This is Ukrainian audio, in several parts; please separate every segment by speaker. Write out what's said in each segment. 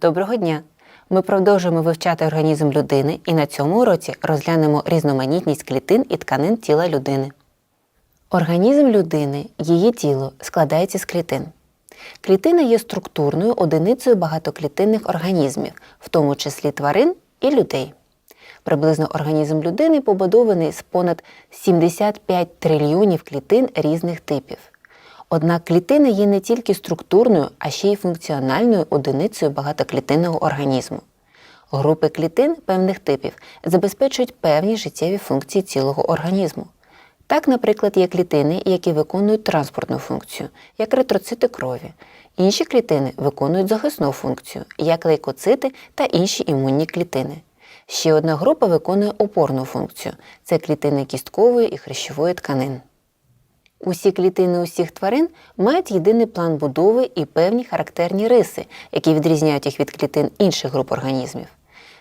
Speaker 1: Доброго дня! Ми продовжуємо вивчати організм людини і на цьому уроці розглянемо різноманітність клітин і тканин тіла людини. Організм людини, її тіло складається з клітин. Клітина є структурною одиницею багатоклітинних організмів, в тому числі тварин і людей. Приблизно організм людини побудований з понад 75 трильйонів клітин різних типів. Однак клітина є не тільки структурною, а ще й функціональною одиницею багатоклітинного організму. Групи клітин певних типів забезпечують певні життєві функції цілого організму. Так, наприклад, є клітини, які виконують транспортну функцію, як еритроцити крові. Інші клітини виконують захисну функцію, як лейкоцити та інші імунні клітини. Ще одна група виконує опорну функцію це клітини кісткової і хрящової тканин. Усі клітини усіх тварин мають єдиний план будови і певні характерні риси, які відрізняють їх від клітин інших груп організмів.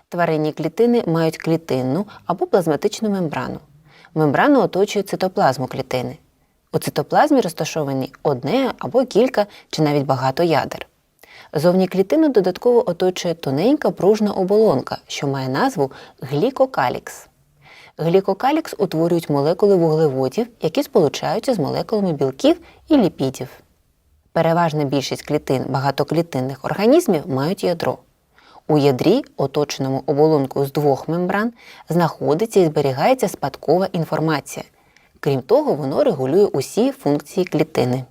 Speaker 1: Тваринні клітини мають клітинну або плазматичну мембрану. Мембрану оточує цитоплазму клітини. У цитоплазмі розташовані одне або кілька чи навіть багато ядер. Зовні клітину додатково оточує тоненька пружна оболонка, що має назву глікокалікс. Глікокалікс утворюють молекули вуглеводів, які сполучаються з молекулами білків і ліпідів. Переважна більшість клітин багатоклітинних організмів мають ядро. У ядрі, оточеному оболонкою з двох мембран, знаходиться і зберігається спадкова інформація. Крім того, воно регулює усі функції клітини.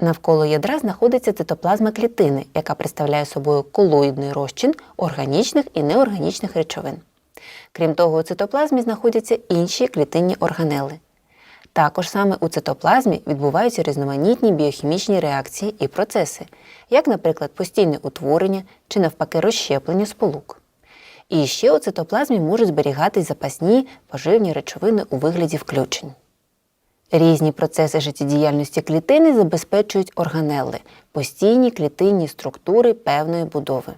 Speaker 1: Навколо ядра знаходиться цитоплазма клітини, яка представляє собою колоїдний розчин органічних і неорганічних речовин. Крім того, у цитоплазмі знаходяться інші клітинні органели. Також саме у цитоплазмі відбуваються різноманітні біохімічні реакції і процеси, як, наприклад, постійне утворення чи навпаки розщеплення сполук. І ще у цитоплазмі можуть зберігатись запасні поживні речовини у вигляді включень. Різні процеси життєдіяльності клітини забезпечують органели постійні клітинні структури певної будови.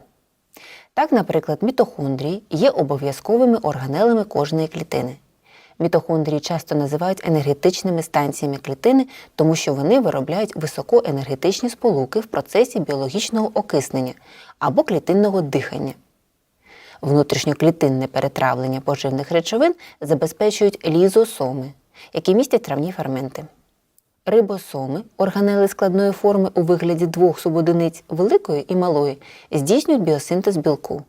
Speaker 1: Так, наприклад, мітохондрії є обов'язковими органелами кожної клітини. Мітохондрії часто називають енергетичними станціями клітини, тому що вони виробляють високоенергетичні сполуки в процесі біологічного окиснення або клітинного дихання. Внутрішньоклітинне перетравлення поживних речовин забезпечують лізосоми, які містять травні ферменти. Рибосоми, органели складної форми у вигляді двох субодиниць великої і малої, здійснюють біосинтез білку.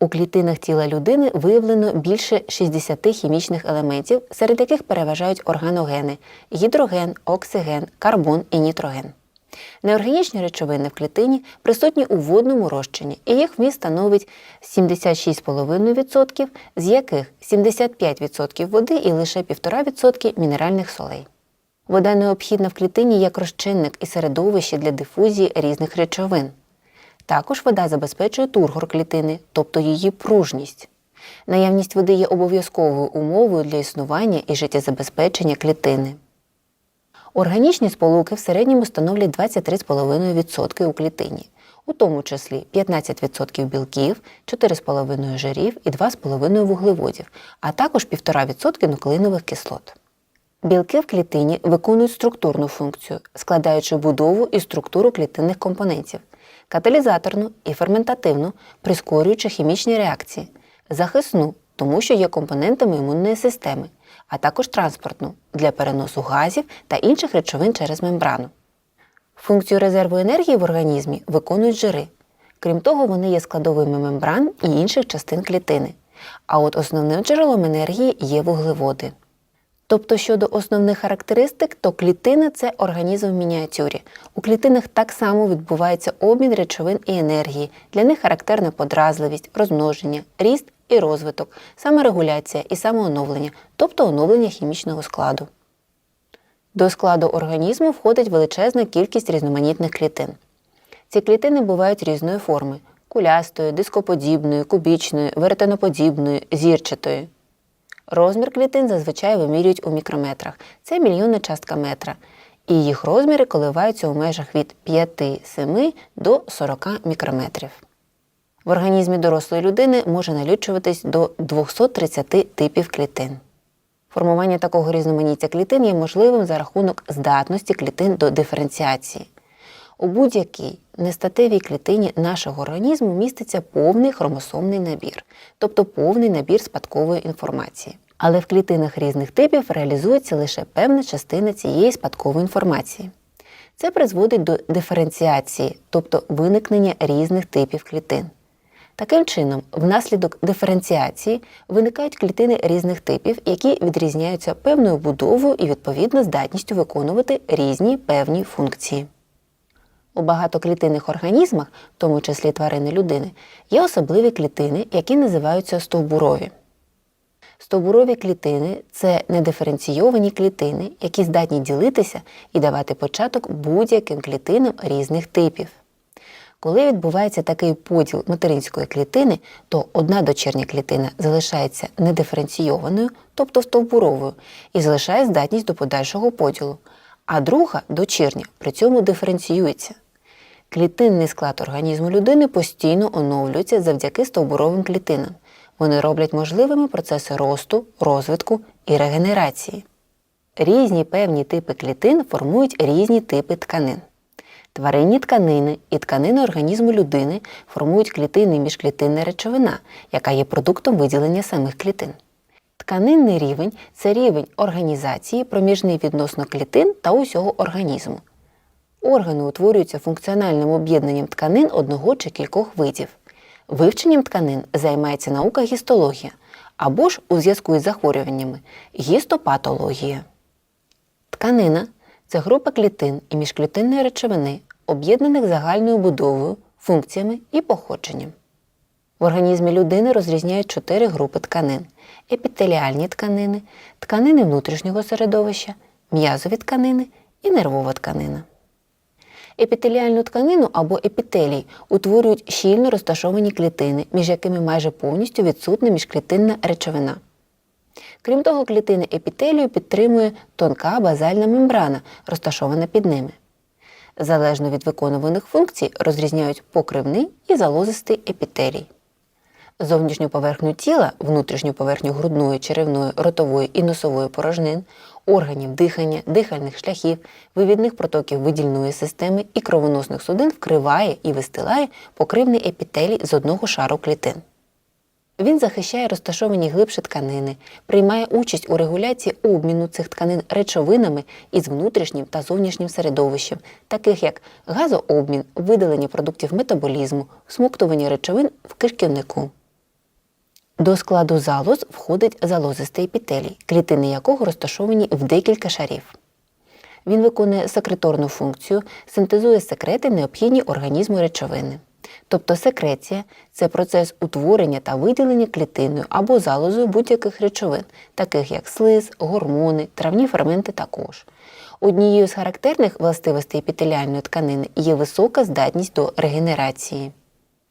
Speaker 1: У клітинах тіла людини виявлено більше 60 хімічних елементів, серед яких переважають органогени гідроген, оксиген, карбон і нітроген. Неорганічні речовини в клітині присутні у водному розчині, і їх вміст становить 76,5%, з яких 75% води і лише 1,5% мінеральних солей. Вода необхідна в клітині як розчинник і середовище для дифузії різних речовин. Також вода забезпечує тургор клітини, тобто її пружність. Наявність води є обов'язковою умовою для існування і життєзабезпечення клітини. Органічні сполуки в середньому становлять 23,5% у клітині, у тому числі 15% білків, 4,5% жирів і 2,5% вуглеводів, а також 1,5% нуклеїнових кислот. Білки в клітині виконують структурну функцію, складаючи будову і структуру клітинних компонентів, каталізаторну і ферментативну, прискорюючи хімічні реакції, захисну, тому що є компонентами імунної системи, а також транспортну для переносу газів та інших речовин через мембрану. Функцію резерву енергії в організмі виконують жири. Крім того, вони є складовими мембран і інших частин клітини. А от основним джерелом енергії є вуглеводи. Тобто щодо основних характеристик, то клітина це організм в мініатюрі. У клітинах так само відбувається обмін речовин і енергії. Для них характерна подразливість, розмноження, ріст і розвиток, саморегуляція і самооновлення, тобто оновлення хімічного складу. До складу організму входить величезна кількість різноманітних клітин. Ці клітини бувають різної форми кулястої, дископодібної, кубічної, веретеноподібної, зірчатої. Розмір клітин зазвичай вимірюють у мікрометрах. Це мільйонна частка метра. І їх розміри коливаються у межах від 5-7 до 40 мікрометрів. В організмі дорослої людини може налічуватись до 230 типів клітин. Формування такого різноманіття клітин є можливим за рахунок здатності клітин до диференціації. У будь-якій нестатевій клітині нашого організму міститься повний хромосомний набір, тобто повний набір спадкової інформації. Але в клітинах різних типів реалізується лише певна частина цієї спадкової інформації. Це призводить до диференціації, тобто виникнення різних типів клітин. Таким чином, внаслідок диференціації виникають клітини різних типів, які відрізняються певною будовою і відповідно здатністю виконувати різні певні функції. У багатоклітинних організмах, в тому числі тварини людини, є особливі клітини, які називаються стовбурові. Стовбурові клітини це недиференційовані клітини, які здатні ділитися і давати початок будь-яким клітинам різних типів. Коли відбувається такий поділ материнської клітини, то одна дочірня клітина залишається недиференційованою, тобто стовбуровою, і залишає здатність до подальшого поділу, а друга дочірня при цьому диференціюється. Клітинний склад організму людини постійно оновлюється завдяки стовбуровим клітинам. Вони роблять можливими процеси росту, розвитку і регенерації. Різні певні типи клітин формують різні типи тканин. Тваринні тканини і тканини організму людини формують клітини міжклітинна речовина, яка є продуктом виділення самих клітин. Тканинний рівень це рівень організації, проміжний відносно клітин та усього організму. Органи утворюються функціональним об'єднанням тканин одного чи кількох видів. Вивченням тканин займається наука гістологія або ж у зв'язку із захворюваннями гістопатологія. Тканина це група клітин і міжклітинної речовини, об'єднаних загальною будовою, функціями і походженням. В організмі людини розрізняють чотири групи тканин: епітеліальні тканини, тканини внутрішнього середовища, м'язові тканини і нервова тканина. Епітеліальну тканину або епітелій утворюють щільно розташовані клітини, між якими майже повністю відсутна міжклітинна речовина. Крім того, клітини епітелію підтримує тонка базальна мембрана, розташована під ними. Залежно від виконуваних функцій розрізняють покривний і залозистий епітелій. Зовнішню поверхню тіла, внутрішню поверхню грудної, черевної, ротової і носової порожнин, органів дихання, дихальних шляхів, вивідних протоків видільної системи і кровоносних судин вкриває і вистилає покривний епітелій з одного шару клітин. Він захищає розташовані глибше тканини, приймає участь у регуляції обміну цих тканин речовинами із внутрішнім та зовнішнім середовищем, таких як газообмін, видалення продуктів метаболізму, всмоктування речовин в кишківнику. До складу залоз входить залозистий епітелій, клітини якого розташовані в декілька шарів. Він виконує секреторну функцію, синтезує секрети, необхідні організму речовини. Тобто секреція це процес утворення та виділення клітиною або залозою будь-яких речовин, таких як слиз, гормони, травні ферменти також. Однією з характерних властивостей епітеліальної тканини є висока здатність до регенерації.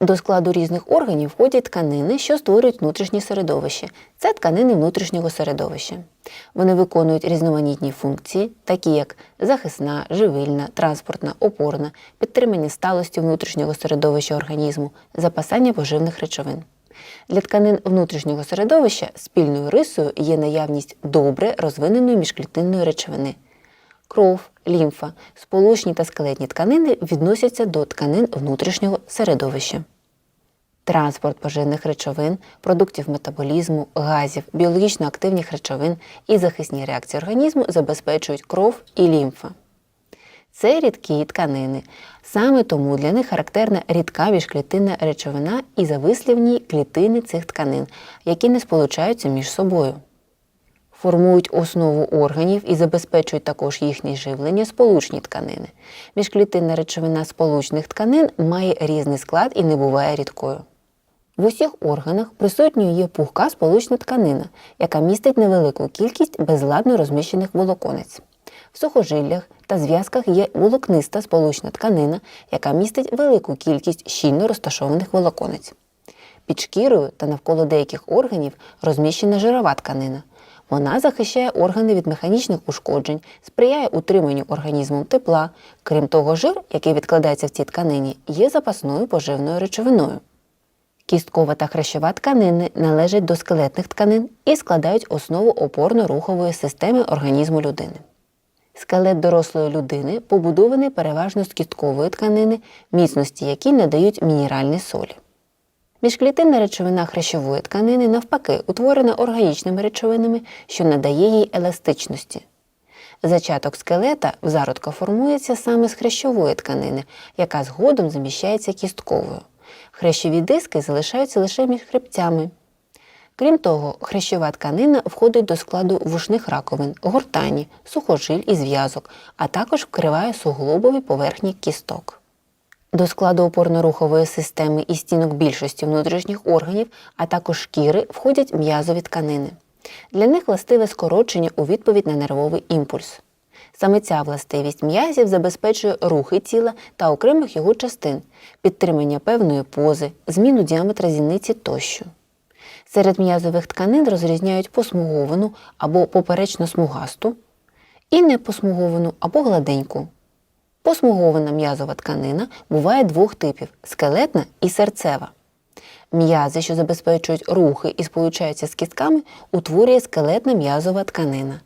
Speaker 1: До складу різних органів входять тканини, що створюють внутрішнє середовище. Це тканини внутрішнього середовища. Вони виконують різноманітні функції, такі як захисна, живильна, транспортна, опорна, підтримання сталості внутрішнього середовища організму, запасання поживних речовин. Для тканин внутрішнього середовища спільною рисою є наявність добре розвиненої міжклітинної речовини. Кров, лімфа, сполучні та скелетні тканини відносяться до тканин внутрішнього середовища. Транспорт поживних речовин, продуктів метаболізму, газів, біологічно активних речовин і захисні реакції організму забезпечують кров і лімфа. Це рідкі тканини. Саме тому для них характерна рідка міжклітинна речовина і завислівні клітини цих тканин, які не сполучаються між собою формують основу органів і забезпечують також їхнє живлення сполучні тканини. Міжклітинна речовина сполучних тканин має різний склад і не буває рідкою. В усіх органах присутньою є пухка сполучна тканина, яка містить невелику кількість безладно розміщених волоконець. В сухожиллях та зв'язках є волокниста сполучна тканина, яка містить велику кількість щільно розташованих волоконець. Під шкірою та навколо деяких органів розміщена жирова тканина. Вона захищає органи від механічних ушкоджень, сприяє утриманню організмом тепла. Крім того, жир, який відкладається в цій тканині, є запасною поживною речовиною. Кісткова та хрящова тканини належать до скелетних тканин і складають основу опорно-рухової системи організму людини. Скелет дорослої людини побудований переважно з кісткової тканини, міцності якій надають мінеральні солі. Міжклітинна речовина хрящової тканини, навпаки, утворена органічними речовинами, що надає їй еластичності. Зачаток скелета в зародка формується саме з хрящової тканини, яка згодом заміщається кістковою. Хрящові диски залишаються лише між хребцями. Крім того, хрящова тканина входить до складу вушних раковин, гортані, сухожиль і зв'язок, а також вкриває суглобові поверхні кісток. До складу опорно-рухової системи і стінок більшості внутрішніх органів, а також шкіри входять м'язові тканини. Для них властиве скорочення у відповідь на нервовий імпульс. Саме ця властивість м'язів забезпечує рухи тіла та окремих його частин, підтримання певної пози, зміну діаметра зіниці тощо. Серед м'язових тканин розрізняють посмуговану або поперечно смугасту і непосмуговану або гладеньку. Посмугована м'язова тканина буває двох типів скелетна і серцева. М'язи, що забезпечують рухи і сполучаються з кістками, утворює скелетна м'язова тканина.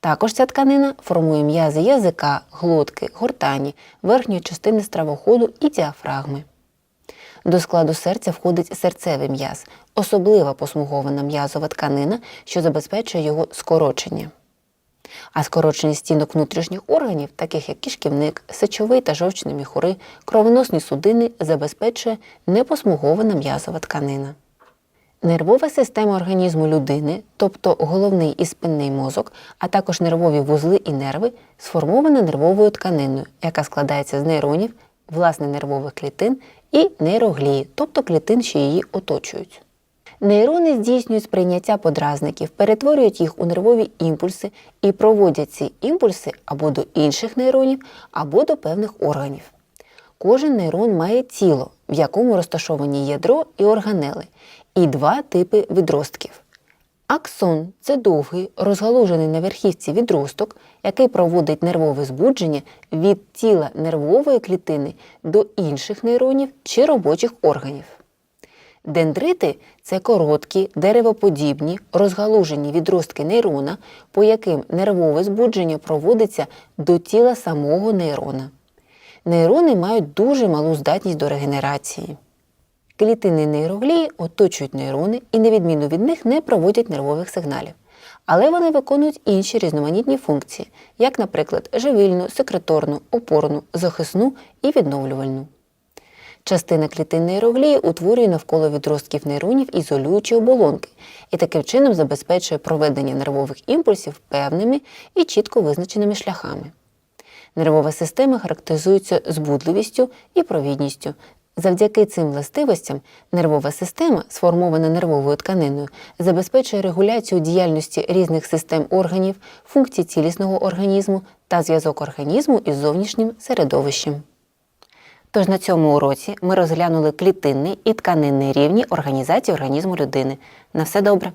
Speaker 1: Також ця тканина формує м'язи язика, глотки, гортані, верхньої частини стравоходу і діафрагми. До складу серця входить серцевий м'яз, особлива посмугована м'язова тканина, що забезпечує його скорочення. А скорочення стінок внутрішніх органів, таких як кишківник, сечовий та жовчний міхури, кровоносні судини, забезпечує непосмугована м'язова тканина. Нервова система організму людини, тобто головний і спинний мозок, а також нервові вузли і нерви, сформована нервовою тканиною, яка складається з нейронів, власне нервових клітин і нейроглії, тобто клітин, що її оточують. Нейрони здійснюють сприйняття подразників, перетворюють їх у нервові імпульси і проводять ці імпульси або до інших нейронів, або до певних органів. Кожен нейрон має тіло, в якому розташовані ядро і органели, і два типи відростків. Аксон це довгий, розгалужений на верхівці відросток, який проводить нервове збудження від тіла нервової клітини до інших нейронів чи робочих органів. Дендрити це короткі, деревоподібні, розгалужені відростки нейрона, по яким нервове збудження проводиться до тіла самого нейрона. Нейрони мають дуже малу здатність до регенерації. Клітини нейроглії оточують нейрони і, на відміну від них, не проводять нервових сигналів. Але вони виконують інші різноманітні функції, як, наприклад, живильну, секреторну, опорну, захисну і відновлювальну. Частина клітин нейроглії утворює навколо відростків нейронів ізолюючі оболонки і таким чином забезпечує проведення нервових імпульсів певними і чітко визначеними шляхами. Нервова система характеризується збудливістю і провідністю. Завдяки цим властивостям нервова система, сформована нервовою тканиною, забезпечує регуляцію діяльності різних систем органів, функцій цілісного організму та зв'язок організму із зовнішнім середовищем. Тож на цьому уроці ми розглянули клітинний і тканинний рівні організації організму людини. На все добре!